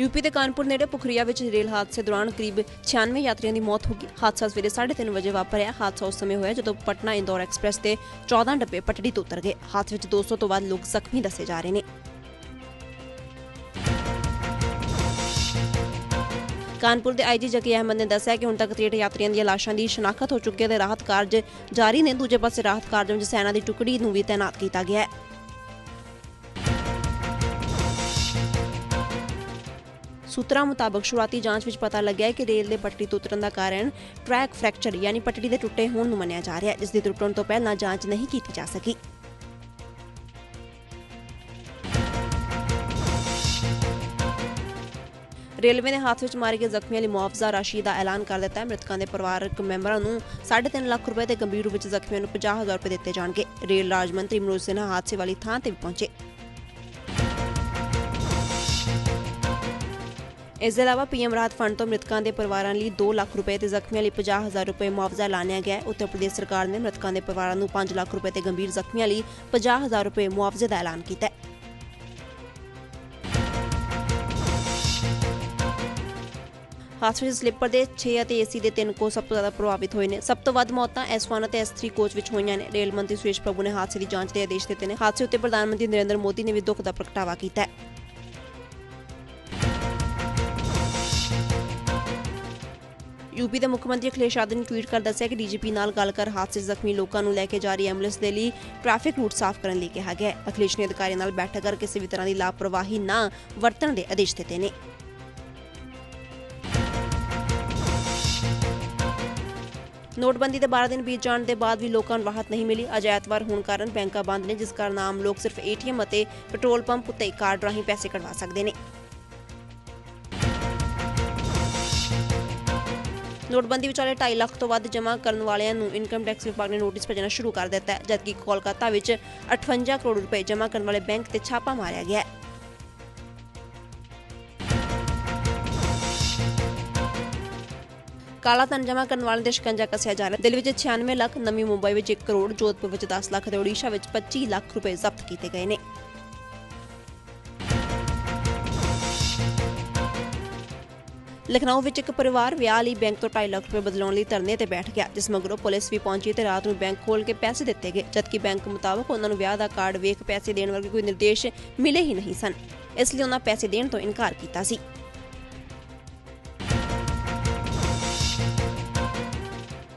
UP ਦੇ ਕਾਨਪੁਰ ਨੇੜੇ ਪੁਖਰੀਆ ਵਿੱਚ ਰੇਲ ਹਾਦਸੇ ਦੌਰਾਨ ਕਰੀਬ 96 ਯਾਤਰੀਆਂ ਦੀ ਮੌਤ ਹੋ ਗਈ। ਹਾਦਸਾ ਸਵੇਰੇ 3:30 ਵਜੇ ਵਾਪਰਿਆ। ਹਾਦਸਾ ਉਸ ਸਮੇਂ ਹੋਇਆ ਜਦੋਂ ਪਟਨਾ ਇੰਦੌਰ ਐਕਸਪ੍ਰੈਸ ਦੇ 14 ਡੱਬੇ ਪਟੜੀ ਤੋਂ ਉਤਰ ਗਏ। ਹਾਦਸੇ ਵਿੱਚ 200 ਤੋਂ ਵੱਧ ਲੋਕ ਜ਼ਖਮੀ ਦੱਸੇ ਜਾ ਰਹੇ ਨੇ। ਕਾਨਪੁਰ ਦੇ ਆਈਜੀ ਜਕੀ ਅਹਿਮਦ ਨੇ ਦੱਸਿਆ ਕਿ ਹੁਣ ਤੱਕ 63 ਯਾਤਰੀਆਂ ਦੀਆਂ ਲਾਸ਼ਾਂ ਦੀ ਸ਼ਨਾਖਤ ਹੋ ਚੁੱਕੀ ਹੈ ਤੇ ਰਾਹਤ ਕਾਰਜ ਜਾਰੀ ਨੇ। ਦੂਜੇ ਪਾਸੇ ਰਾਹਤ ਕਾਰਜ ਵਿੱਚ ਸੈਨਾ ਦੀ ਟੁਕੜੀ ਨੂੰ ਵੀ ਤਾਇਨਾਤ ਕੀਤਾ ਗਿਆ ਹੈ। ਸੂਤਰਾਂ ਮੁਤਾਬਕ ਸ਼ੁਰੂਆਤੀ ਜਾਂਚ ਵਿੱਚ ਪਤਾ ਲੱਗਿਆ ਕਿ ਰੇਲ ਦੇ ਪਟੜੀ ਤੋਂ ਉਤਰਨ ਦਾ ਕਾਰਨ ਟਰੈਕ ਫ੍ਰੈਕਚਰ ਯਾਨੀ ਪਟੜੀ ਦੇ ਟੁੱਟੇ ਹੋਣ ਨੂੰ ਮੰਨਿਆ ਜਾ ਰਿਹਾ ਹੈ, ਜਿਸ ਦੀ ਟੁੱਟਣ ਤੋਂ ਪਹਿਲਾਂ ਜਾਂਚ ਨਹੀਂ ਕੀਤੀ ਜਾ ਸਕੀ। ਰੇਲਵੇ ਨੇ ਹਾਦਸੇ ਵਿੱਚ ਮਾਰੇ ਗਏ ਜ਼ਖਮੀਆਂ ਲਈ ਮੁਆਵਜ਼ਾ ਰਾਸ਼ੀ ਦਾ ਐਲਾਨ ਕਰ ਦਿੱਤਾ ਹੈ। ਮ੍ਰਿਤਕਾਂ ਦੇ ਪਰਿਵਾਰਕ ਮੈਂਬਰਾਂ ਨੂੰ 3.5 ਲੱਖ ਰੁਪਏ ਤੇ ਗੰਭੀਰ ਰੂਪ ਵਿੱਚ ਜ਼ਖਮੀਆਂ ਨੂੰ 50000 ਰੁਪਏ ਦਿੱਤੇ ਜਾਣਗੇ। ਰੇਲ ਰਾਜ ਮੰਤਰੀ ਮਨੋਜ ਸਿਨਹਾ ਹਾਦਸੇ ਵਾਲੀ ਥਾਂ ਤੇ ਵੀ ਪਹੁੰਚੇ। ਇਸ ਦੇ ਇਲਾਵਾ ਪੀਐਮ ਰਾਹਤ ਫੰਡ ਤੋਂ ਮ੍ਰਿਤਕਾਂ ਦੇ ਪਰਿਵਾਰਾਂ ਲਈ 2 ਲੱਖ ਰੁਪਏ ਤੇ ਜ਼ਖਮੀਆਂ ਲਈ 50000 ਰੁਪਏ ਮੁਆਵਜ਼ਾ ਐਲਾਨਿਆ ਗਿਆ ਹੈ। ਉੱਤਰ ਪ੍ਰਦੇਸ਼ ਸਰਕਾਰ ਨੇ ਮ੍ਰਿਤਕਾਂ ਦੇ ਪਰਿਵਾਰਾਂ ਨੂੰ 5 ਲੱਖ ਰੁਪਏ ਤੇ ਗੰਭੀਰ ਜ਼ਖਮੀਆਂ ਲਈ 50000 ਰੁਪਏ ਮੁਆਵਜ਼ੇ ਦਾ ਐਲਾਨ ਕੀਤਾ ਹੈ। ਹਾਦਸੇ ਵਿੱਚ ਸਲੀਪਰ ਦੇ 6 ਅਤੇ ਏਸੀ ਦੇ 3 ਕੋਚ ਸਭ ਤੋਂ ਜ਼ਿਆਦਾ ਪ੍ਰਭਾਵਿਤ ਹੋਏ ਨੇ। ਸਭ ਤੋਂ ਵੱਧ ਮੌਤਾਂ S1 ਅਤੇ S3 ਕੋਚ ਵਿੱਚ ਹੋਈਆਂ ਨੇ। ਰੇਲ ਮੰਤਰੀ ਸੁਰੇਸ਼ ਪ੍ਰਭੂ ਨੇ ਹਾਦਸੇ ਦੀ ਜਾਂਚ ਦੇ ਆਦੇਸ਼ ਦਿੱਤੇ ਨੇ। ਹਾਦਸੇ ਉੱਤੇ ਪ੍ਰਧਾਨ ਮੰਤਰੀ ਨਰਿੰਦਰ ਮੋਦੀ ਨੇ ਵੀ ਦੁੱਖ ਦਾ ਪ੍ਰਗਟਾਵਾ ਕੀਤਾ ਹੈ। ਯੂਪੀ ਦੇ ਮੁੱਖ ਮੰਤਰੀ ਅਖਿਲੇਸ਼ ਯਾਦਵ ਨੇ ਟਵੀਟ ਕਰ ਦੱਸਿਆ ਕਿ ਡੀਜੀਪੀ ਨਾਲ ਗੱਲ ਕਰ ਹਾਦਸੇ ਜ਼ਖਮੀ ਲੋਕਾਂ ਨੂੰ ਲੈ ਕੇ ਜਾ ਰਹੀ ਐਂਬੂਲੈਂਸ ਦੇ ਲਈ ਟ੍ਰੈਫਿਕ ਰੂਟ ਸਾਫ਼ ਕਰਨ ਲਈ ਕਿਹਾ ਗਿਆ ਅਖਿਲੇਸ਼ ਨੇ ਅਧਿਕਾਰੀਆਂ ਨਾਲ ਬੈਠਕ ਕਰ ਕਿਸੇ ਵੀ ਤਰ੍ਹਾਂ ਦੀ ਲਾਪਰਵਾਹੀ ਨਾ ਵਰਤਣ ਦੇ ਆਦੇਸ਼ ਦਿੱਤੇ ਨੇ। ਨੋਟਬੰਦੀ ਦੇ 12 ਦਿਨ ਬੀਤ ਜਾਣ ਦੇ ਬਾਅਦ ਵੀ ਲੋਕਾਂ ਨੂੰ ਰਾਹਤ ਨਹੀਂ ਮਿਲੀ। ਅੱਜ ਐਤਵਾਰ ਹੋਣ ਕਾਰਨ ਬੈਂਕਾਂ ਬੰਦ ਨੇ, ਜਿਸ ਕਾਰਨ ਆਮ ਲੋਕ ਸਿਰਫ ਏਟੀਐਮ ਅਤੇ ਪੈਟਰੋਲ ਪੰਪ ਉੱਤੇ ਕਾਰਡ ਰਾਹੀਂ ਪੈਸੇ ਕਢਵਾ ਸਕਦੇ ਨੇ। ਨੋਟਬੰਦੀ ਵਿਚਾਲੇ 2.5 ਲੱਖ ਤੋਂ ਵੱਧ ਜਮ੍ਹਾਂ ਕਰਨ ਵਾਲਿਆਂ ਨੂੰ ਇਨਕਮ ਟੈਕਸ ਵਿਭਾਗ ਨੇ ਨੋਟਿਸ ਭੇਜਣਾ ਸ਼ੁਰੂ ਕਰ ਦਿੱਤਾ ਹੈ, ਜਦਕਿ ਕੋਲਕਾਤਾ ਵਿੱਚ 58 ਕਰੋੜ ਰੁਪਏ ਜਮ੍ਹਾਂ ਕਰਨ ਵਾਲੇ ਬੈਂਕ ਤੇ ਛਾਪਾ ਮਾਰਿਆ ਗਿਆ ਹੈ। ਕਾਲਾ ਧਨ ਜਮ੍ਹਾਂ ਕਰਨ ਵਾਲਿਆਂ ਦੇ ਸ਼ਿਕੰਜਾ ਕੱਸਿਆ ਜਾ ਰਿਹਾ ਦਿੱਲੀ ਵਿੱਚ 96 ਲੱਖ, ਨਵੀਂ ਮੁੰਬਈ ਵਿੱਚ 1 ਕਰੋੜ, ਜੋਧਪੁਰ ਵਿੱਚ 10 ਲੱਖ ਤੇ ਓਡੀਸ਼ਾ ਵਿੱਚ 25 ਲੱਖ ਰੁਪਏ ਜ਼ਬਤ ਕੀਤੇ ਗਏ ਨੇ। ਲਖਨਊ ਵਿੱਚ ਇੱਕ ਪਰਿਵਾਰ ਵਿਆਹ ਲਈ ਬੈਂਕ ਤੋਂ 2.5 ਲੱਖ ਰੁਪਏ ਬਦਲਾਉਣ ਲਈ ਧਰਨੇ ਤੇ ਬੈਠ ਗਿਆ, ਜਿਸ ਮਗਰੋਂ ਪੁਲਿਸ ਵੀ ਪਹੁੰਚੀ ਤੇ ਰਾਤ ਨੂੰ ਬੈਂਕ ਖੋਲ ਕੇ ਪੈਸੇ ਦਿੱਤੇ ਗਏ, ਜਦਕਿ ਬੈਂਕ ਮੁਤਾਬਕ ਉਹਨਾਂ ਨੂੰ ਵਿਆਹ ਦਾ ਕਾਰਡ ਵੇਖ ਪੈਸੇ ਦੇਣ ਵਰਗੇ ਕੋਈ ਨਿਰਦੇਸ਼ ਮਿਲੇ ਹੀ ਨਹੀਂ ਸਨ, ਇਸ ਲਈ ਉਹਨਾਂ ਪੈਸੇ ਦੇਣ ਤੋਂ ਇਨਕਾਰ ਕੀਤਾ ਸੀ।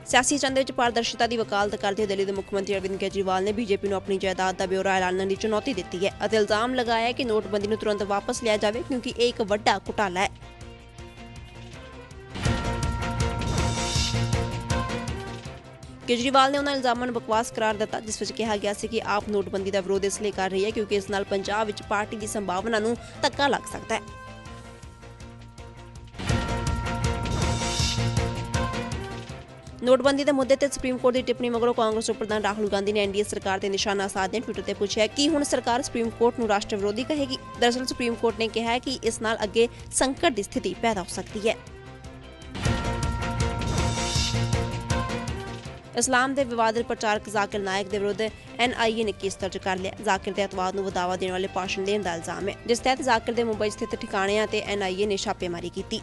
ਸਿਆਸੀ ਚੰਦੇ ਵਿੱਚ ਪਾਰਦਰਸ਼ਤਾ ਦੀ ਵਕਾਲਤ ਕਰਦੇ ਦਿੱਲੀ ਦੇ ਮੁੱਖ ਮੰਤਰੀ ਅਰਵਿੰਦ ਕੇਜਰੀਵਾਲ ਨੇ ਬੀਜੇਪੀ ਨੂੰ ਆਪਣੀ ਜਾਇਦਾਦ ਦਾ ਬਿਊਰਾ ਐਲਾਨਣ ਦੀ ਚੁਣੌਤੀ ਦਿੱਤੀ ਹੈ ਅਤੇ ਇਲਜ਼ਾਮ ਲਗਾਇਆ ਹੈ ਕਿ ਨੋਟਬੰਦੀ ਨੂੰ ਤੁਰੰਤ ਵਾਪਸ ਲਿਆ ਜਾਵੇ, ਕਿਉਂਕਿ ਇਹ ਇੱਕ ਵੱਡਾ ਘੁਟਾਲਾ ਹੈ। ਕੇਜਰੀਵਾਲ ਨੇ ਉਹਨਾਂ ਇਲਜ਼ਾਮਾਂ ਨੂੰ ਬਕਵਾਸ ਕਰਾਰ ਦਿੱਤਾ, ਜਿਸ ਵਿੱਚ ਕਿਹਾ ਗਿਆ ਸੀ ਕਿ ਆਪ ਨੋਟਬੰਦੀ ਦਾ ਵਿਰੋਧ ਇਸ ਲਈ ਕਰ ਰਹੀ ਹੈ ਕਿਉਂਕਿ ਇਸ ਨਾਲ ਪੰਜਾਬ ਵਿੱਚ ਪਾਰਟੀ ਦੀ ਸੰਭਾਵਨਾ ਨੂੰ ਧੱਕਾ ਲੱਗ ਸਕਦਾ ਹੈ। ਨੋਟਬੰਦੀ ਦੇ ਮੁੱਦੇ ਤੇ ਸੁਪਰੀਮ ਕੋਰਟ ਦੀ ਟਿੱਪਣੀ ਮਗਰੋਂ ਕਾਂਗਰਸ ਉਪ ਪ੍ਰਧਾਨ ਰਾਹੁਲ ਗਾਂਧੀ ਨੇ ਐਨਡੀਏ ਸਰਕਾਰ ਤੇ ਨਿਸ਼ਾਨਾ ਸਾਧਦਿਆਂ ਟਵਿੱਟਰ ਤੇ ਪੁੱਛਿਆ ਕਿ ਹੁਣ ਸਰਕਾਰ ਸੁਪਰੀਮ ਕੋਰਟ ਨੂੰ ਰਾਸ਼ਟਰ ਵਿਰੋਧੀ ਕਹੇਗੀ। ਦਰਅਸਲ ਸੁਪਰੀਮ ਕੋਰਟ ਨੇ ਕਿਹਾ ਹੈ ਕਿ ਇਸ ਨਾਲ ਅੱਗੇ ਸੰਕਟ ਦੀ ਸਥਿਤੀ ਪੈਦਾ ਹੋ ਸਕਦੀ ਹੈ। ਇਸਲਾਮ ਦੇ ਵਿਵਾਦਿਤ ਪ੍ਰਚਾਰਕ ਜ਼ਾਕਿਰ ਨਾਇਕ ਦੇ ਵਿਰੁੱਧ ਐਨਆਈਏ ਨੇ ਕੇਸ ਦਰਜ ਕਰ ਲਿਆ। ਜ਼ਾਕਿਰ ਦੇ ਅਤਵਾਦ ਨੂੰ ਵਧਾਵਾ ਦੇਣ ਵਾਲੇ ਭਾਸ਼ਣ ਦੇਣ ਦਾ ਇਲਜ਼ਾਮ ਹੈ, ਜਿਸ ਤਹਿਤ ਜ਼ਾਕਿਰ ਦੇ ਮੁੰਬਈ ਸਥਿਤ ਠਿਕਾਣਿਆਂ ਤੇ ਐਨਆਈਏ ਨੇ ਛਾਪੇਮਾਰੀ ਕੀਤੀ।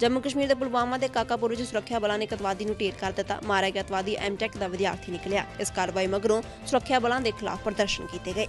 ਜੰਮੂ ਕਸ਼ਮੀਰ ਦੇ ਪੁਲਵਾਮਾ ਦੇ ਕਾਕਾਪੁਰ ਵਿੱਚ ਸੁਰੱਖਿਆ ਬਲਾਂ ਨੇ ਇੱਕ ਅਤਵਾਦੀ ਨੂੰ ਢੇਰ ਕਰ ਦਿੱਤਾ। ਮਾਰਿਆ ਗਿਆ ਅਤਵਾਦੀ ਐਮਟੈਕ ਦਾ ਵਿਦਿਆਰਥੀ ਨਿਕਲਿਆ। ਇਸ ਕਾਰਵਾਈ ਮਗਰੋਂ ਸੁਰੱਖਿਆ ਬਲਾਂ ਦੇ ਖਿਲਾਫ ਪ੍ਰਦਰਸ਼ਨ ਕੀਤੇ ਗਏ।